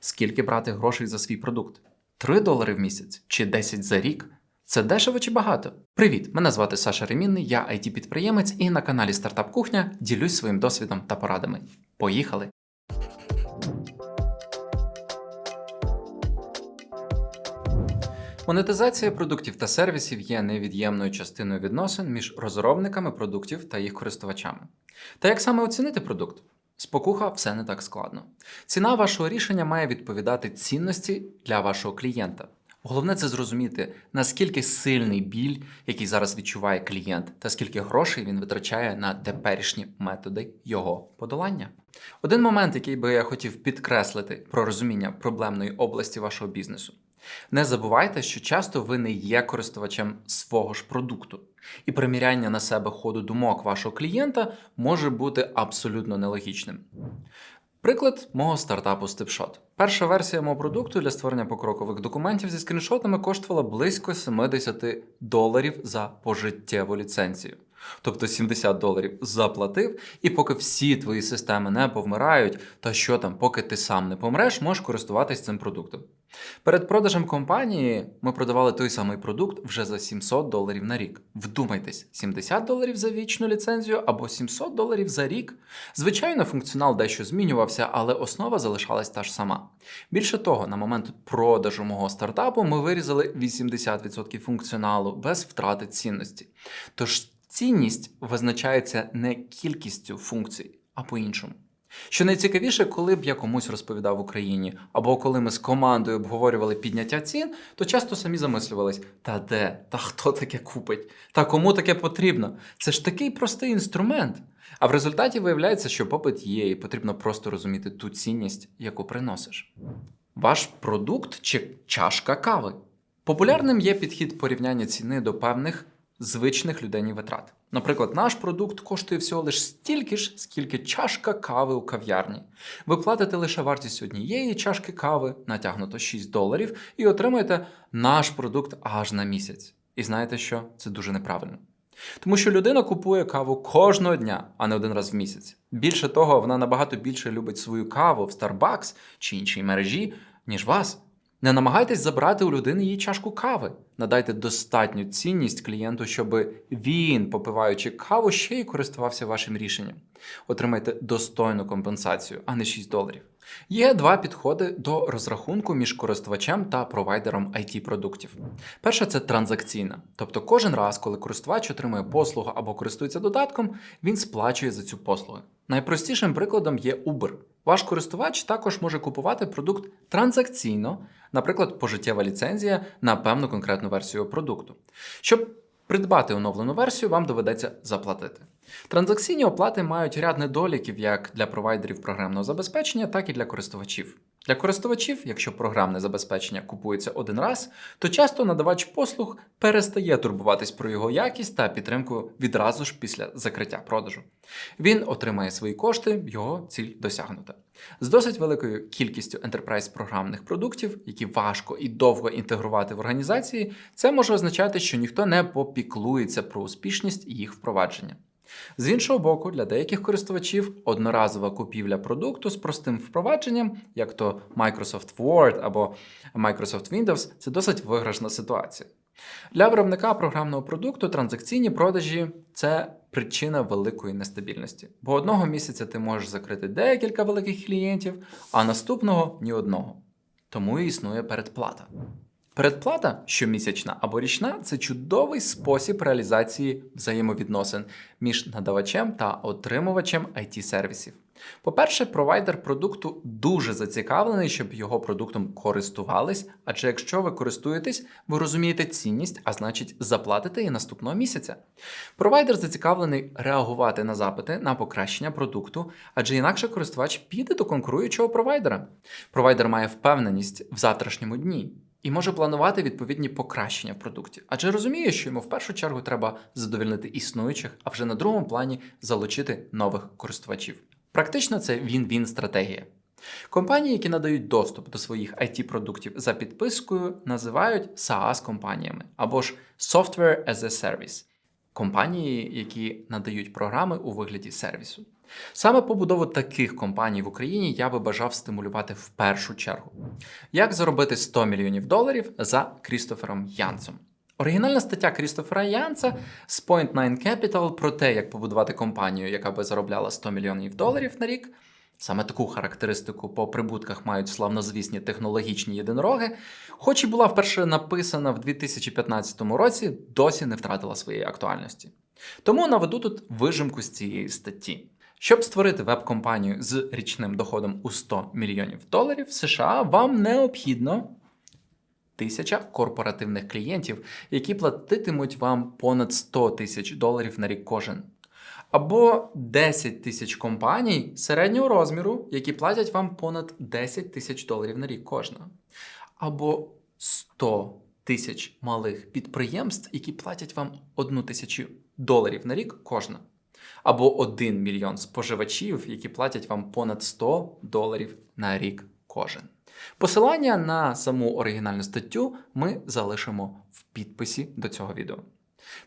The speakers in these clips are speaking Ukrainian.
Скільки брати грошей за свій продукт? 3 долари в місяць чи 10 за рік? Це дешево чи багато? Привіт! Мене звати Саша Ремінний, я it підприємець і на каналі Стартап Кухня ділюсь своїм досвідом та порадами. Поїхали! Монетизація продуктів та сервісів є невід'ємною частиною відносин між розробниками продуктів та їх користувачами. Та як саме оцінити продукт? Спокуха все не так складно. Ціна вашого рішення має відповідати цінності для вашого клієнта. Головне це зрозуміти, наскільки сильний біль, який зараз відчуває клієнт, та скільки грошей він витрачає на теперішні методи його подолання. Один момент, який би я хотів підкреслити про розуміння проблемної області вашого бізнесу. Не забувайте, що часто ви не є користувачем свого ж продукту, і приміряння на себе ходу думок вашого клієнта може бути абсолютно нелогічним. Приклад мого стартапу StepShot. Перша версія мого продукту для створення покрокових документів зі скріншотами коштувала близько 70 доларів за пожиттєву ліцензію. Тобто 70 доларів заплатив, і поки всі твої системи не повмирають, та що там, поки ти сам не помреш, можеш користуватись цим продуктом. Перед продажем компанії ми продавали той самий продукт вже за 700 доларів на рік. Вдумайтесь, 70 доларів за вічну ліцензію або 700 доларів за рік. Звичайно, функціонал дещо змінювався, але основа залишалась та ж сама. Більше того, на момент продажу мого стартапу ми вирізали 80% функціоналу без втрати цінності. Тож цінність визначається не кількістю функцій, а по-іншому. Що найцікавіше, коли б я комусь розповідав в Україні, або коли ми з командою обговорювали підняття цін, то часто самі замислювались: та де, та хто таке купить, та кому таке потрібно? Це ж такий простий інструмент. А в результаті виявляється, що попит є, і потрібно просто розуміти ту цінність, яку приносиш. Ваш продукт чи чашка кави. Популярним є підхід порівняння ціни до певних звичних людині витрат. Наприклад, наш продукт коштує всього лише стільки ж, скільки чашка кави у кав'ярні. Ви платите лише вартість однієї чашки кави, натягнуто 6 доларів, і отримуєте наш продукт аж на місяць. І знаєте що? Це дуже неправильно. Тому що людина купує каву кожного дня, а не один раз в місяць. Більше того, вона набагато більше любить свою каву в Starbucks чи іншій мережі, ніж вас. Не намагайтесь забрати у людини її чашку кави. Надайте достатню цінність клієнту, щоб він, попиваючи каву, ще й користувався вашим рішенням. Отримайте достойну компенсацію, а не 6 доларів. Є два підходи до розрахунку між користувачем та провайдером it продуктів. Перша це транзакційна, тобто кожен раз, коли користувач отримує послугу або користується додатком, він сплачує за цю послугу. Найпростішим прикладом є Uber. Ваш користувач також може купувати продукт транзакційно, наприклад, пожиттєва ліцензія на певну конкретну версію продукту. Щоб придбати оновлену версію, вам доведеться заплатити. Транзакційні оплати мають ряд недоліків як для провайдерів програмного забезпечення, так і для користувачів. Для користувачів, якщо програмне забезпечення купується один раз, то часто надавач послуг перестає турбуватись про його якість та підтримку відразу ж після закриття продажу. Він отримає свої кошти, його ціль досягнута. З досить великою кількістю enterprise програмних продуктів, які важко і довго інтегрувати в організації, це може означати, що ніхто не попіклується про успішність їх впровадження. З іншого боку, для деяких користувачів одноразова купівля продукту з простим впровадженням, як то Microsoft Word або Microsoft Windows, це досить виграшна ситуація. Для виробника програмного продукту транзакційні продажі це причина великої нестабільності, бо одного місяця ти можеш закрити декілька великих клієнтів, а наступного ні одного. Тому і існує передплата. Передплата щомісячна або річна це чудовий спосіб реалізації взаємовідносин між надавачем та отримувачем it сервісів По-перше, провайдер продукту дуже зацікавлений, щоб його продуктом користувались, адже якщо ви користуєтесь, ви розумієте цінність, а значить заплатите і наступного місяця. Провайдер зацікавлений реагувати на запити на покращення продукту, адже інакше користувач піде до конкуруючого провайдера. Провайдер має впевненість в завтрашньому дні. І може планувати відповідні покращення в продукті, адже розуміє, що йому в першу чергу треба задовільнити існуючих, а вже на другому плані залучити нових користувачів. Практично це він-він стратегія. Компанії, які надають доступ до своїх it продуктів за підпискою, називають SaaS компаніями або ж Software as a Service компанії, які надають програми у вигляді сервісу. Саме побудову таких компаній в Україні я би бажав стимулювати в першу чергу. Як заробити 100 мільйонів доларів за Крістофером Янцем? Оригінальна стаття Крістофера Янца з Point 9 Capital про те, як побудувати компанію, яка би заробляла 100 мільйонів доларів на рік. Саме таку характеристику по прибутках мають славнозвісні технологічні єдинороги, хоч і була вперше написана в 2015 році, досі не втратила своєї актуальності. Тому наведу тут вижимку з цієї статті. Щоб створити веб-компанію з річним доходом у 100 мільйонів доларів в США, вам необхідно тисяча корпоративних клієнтів, які платитимуть вам понад 100 тисяч доларів на рік кожен. Або 10 тисяч компаній середнього розміру, які платять вам понад 10 тисяч доларів на рік кожна. Або 100 тисяч малих підприємств, які платять вам 1 тисячу доларів на рік кожна. Або 1 мільйон споживачів, які платять вам понад 100 доларів на рік кожен. Посилання на саму оригінальну статтю ми залишимо в підписі до цього відео.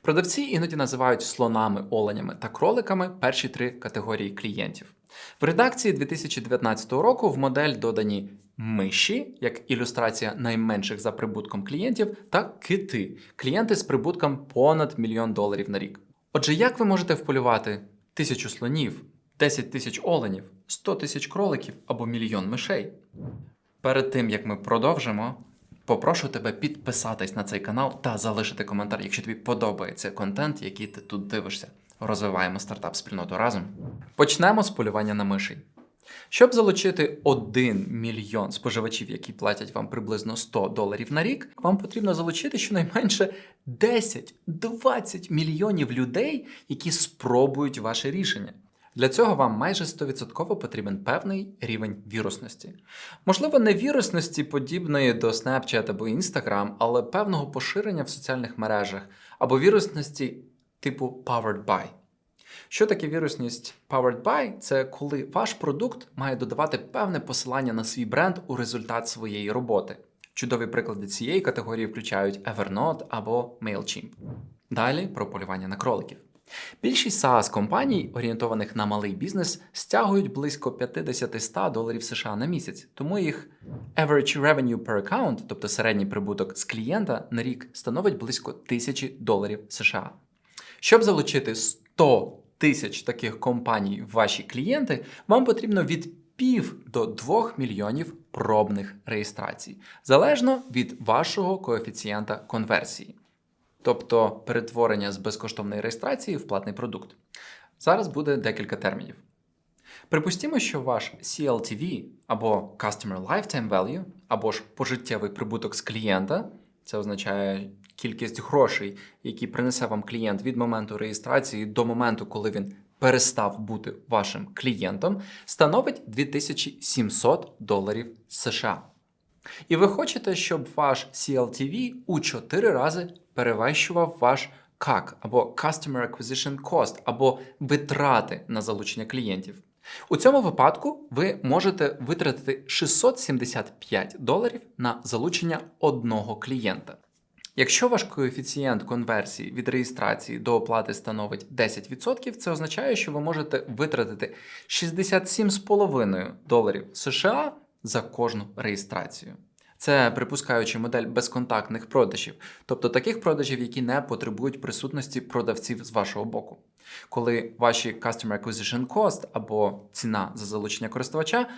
Продавці іноді називають слонами, оленями та кроликами перші три категорії клієнтів. В редакції 2019 року в модель додані миші, як ілюстрація найменших за прибутком клієнтів, та кити клієнти з прибутком понад мільйон доларів на рік. Отже, як ви можете вполювати тисячу слонів, 10 тисяч оленів, 100 тисяч кроликів або мільйон мишей? Перед тим як ми продовжимо, попрошу тебе підписатись на цей канал та залишити коментар, якщо тобі подобається контент, який ти тут дивишся. Розвиваємо стартап спільноту разом. Почнемо з полювання на мишей. Щоб залучити 1 мільйон споживачів, які платять вам приблизно 100 доларів на рік, вам потрібно залучити щонайменше 10-20 мільйонів людей, які спробують ваше рішення. Для цього вам майже 100% потрібен певний рівень вірусності. Можливо, не вірусності, подібної до Snapchat або Instagram, але певного поширення в соціальних мережах, або вірусності типу Powered by. Що таке вірусність Powered by? Це коли ваш продукт має додавати певне посилання на свій бренд у результат своєї роботи. Чудові приклади цієї категорії включають Evernote або MailChimp. Далі про полювання на кроликів. Більшість SaaS компаній, орієнтованих на малий бізнес, стягують близько 50-100 доларів США на місяць, тому їх average revenue per account, тобто середній прибуток з клієнта на рік, становить близько 1000 доларів США. Щоб залучити 100 тисяч таких компаній в ваші клієнти, вам потрібно від пів до 2 мільйонів пробних реєстрацій, залежно від вашого коефіцієнта конверсії тобто перетворення з безкоштовної реєстрації в платний продукт. Зараз буде декілька термінів. Припустімо, що ваш CLTV або Customer Lifetime Value, або ж пожиттєвий прибуток з клієнта, це означає кількість грошей, які принесе вам клієнт від моменту реєстрації до моменту, коли він перестав бути вашим клієнтом, становить 2700 доларів США. І ви хочете, щоб ваш CLTV у 4 рази перевищував ваш CAC або Customer Acquisition Cost, або витрати на залучення клієнтів. У цьому випадку ви можете витратити 675 доларів на залучення одного клієнта. Якщо ваш коефіцієнт конверсії від реєстрації до оплати становить 10%, це означає, що ви можете витратити 67,5 доларів США за кожну реєстрацію. Це припускаючи модель безконтактних продажів, тобто таких продажів, які не потребують присутності продавців з вашого боку. Коли ваші Customer Acquisition Cost або ціна за залучення користувача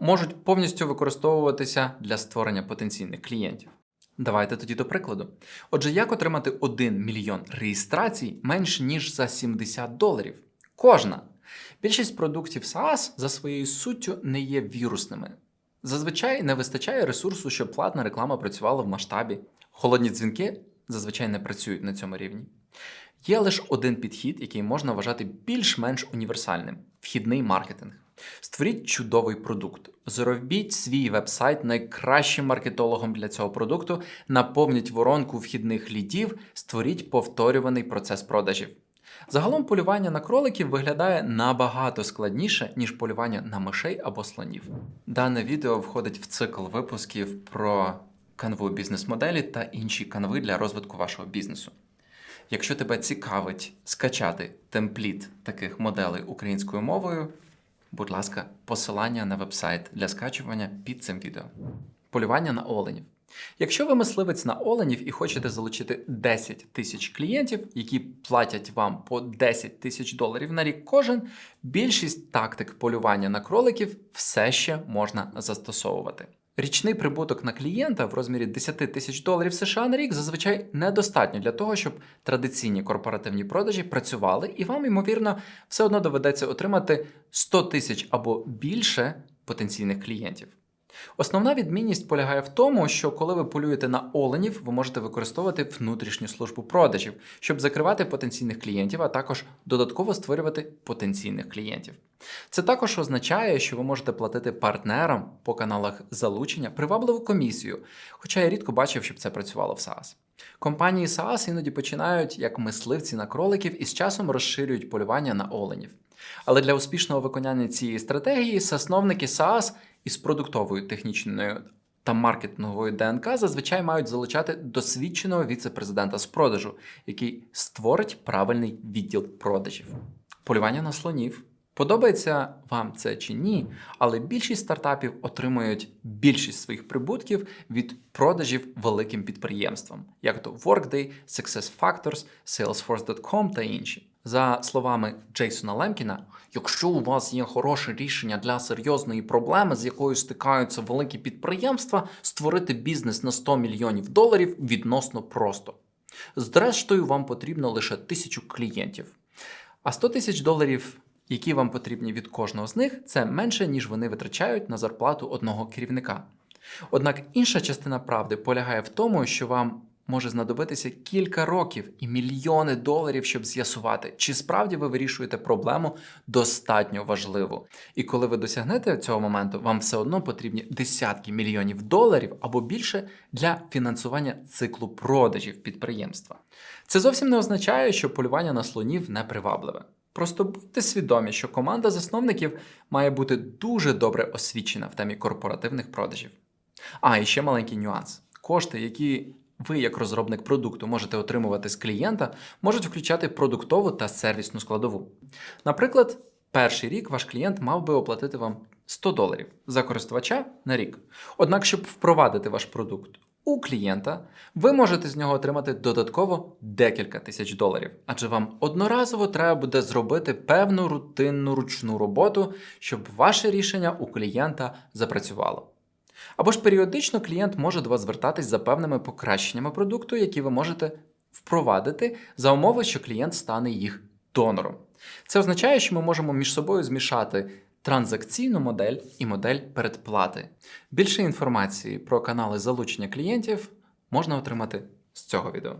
можуть повністю використовуватися для створення потенційних клієнтів. Давайте тоді до прикладу. Отже, як отримати 1 мільйон реєстрацій менш ніж за 70 доларів? Кожна. Більшість продуктів SaaS за своєю суттю не є вірусними. Зазвичай не вистачає ресурсу, щоб платна реклама працювала в масштабі. Холодні дзвінки зазвичай не працюють на цьому рівні. Є лише один підхід, який можна вважати більш-менш універсальним вхідний маркетинг. Створіть чудовий продукт, зробіть свій веб-сайт найкращим маркетологом для цього продукту, наповніть воронку вхідних лідів, створіть повторюваний процес продажів. Загалом полювання на кроликів виглядає набагато складніше, ніж полювання на мишей або слонів. Дане відео входить в цикл випусків про канву бізнес-моделі та інші канви для розвитку вашого бізнесу. Якщо тебе цікавить скачати темпліт таких моделей українською мовою, будь ласка, посилання на вебсайт для скачування під цим відео. Полювання на оленів. Якщо ви мисливець на оленів і хочете залучити 10 тисяч клієнтів, які платять вам по 10 тисяч доларів на рік кожен, більшість тактик полювання на кроликів все ще можна застосовувати. Річний прибуток на клієнта в розмірі 10 тисяч доларів США на рік зазвичай недостатньо для того, щоб традиційні корпоративні продажі працювали, і вам, ймовірно, все одно доведеться отримати 100 тисяч або більше потенційних клієнтів. Основна відмінність полягає в тому, що коли ви полюєте на оленів, ви можете використовувати внутрішню службу продажів, щоб закривати потенційних клієнтів, а також додатково створювати потенційних клієнтів. Це також означає, що ви можете платити партнерам по каналах залучення привабливу комісію, хоча я рідко бачив, щоб це працювало в SaaS. Компанії SaaS іноді починають як мисливці на кроликів і з часом розширюють полювання на оленів. Але для успішного виконання цієї стратегії засновники SaaS із продуктовою технічною та маркетинговою ДНК зазвичай мають залучати досвідченого віце-президента з продажу, який створить правильний відділ продажів. Полювання на слонів. Подобається вам це чи ні, але більшість стартапів отримують більшість своїх прибутків від продажів великим підприємствам, як то Workday, SuccessFactors, Salesforce.com та інші. За словами Джейсона Лемкіна, якщо у вас є хороше рішення для серйозної проблеми, з якою стикаються великі підприємства, створити бізнес на 100 мільйонів доларів відносно просто. Зрештою, вам потрібно лише тисячу клієнтів. А 100 тисяч доларів, які вам потрібні від кожного з них, це менше, ніж вони витрачають на зарплату одного керівника. Однак інша частина правди полягає в тому, що вам може знадобитися кілька років і мільйони доларів, щоб з'ясувати, чи справді ви вирішуєте проблему достатньо важливу. І коли ви досягнете цього моменту, вам все одно потрібні десятки мільйонів доларів або більше для фінансування циклу продажів підприємства. Це зовсім не означає, що полювання на слонів не привабливе. Просто будьте свідомі, що команда засновників має бути дуже добре освічена в темі корпоративних продажів. А, і ще маленький нюанс: кошти, які ви, як розробник продукту, можете отримувати з клієнта, можуть включати продуктову та сервісну складову. Наприклад, перший рік ваш клієнт мав би оплатити вам 100 доларів за користувача на рік. Однак, щоб впровадити ваш продукт у клієнта, ви можете з нього отримати додатково декілька тисяч доларів, адже вам одноразово треба буде зробити певну рутинну ручну роботу, щоб ваше рішення у клієнта запрацювало. Або ж періодично клієнт може до вас звертатись за певними покращеннями продукту, які ви можете впровадити за умови, що клієнт стане їх донором. Це означає, що ми можемо між собою змішати транзакційну модель і модель передплати. Більше інформації про канали залучення клієнтів можна отримати з цього відео.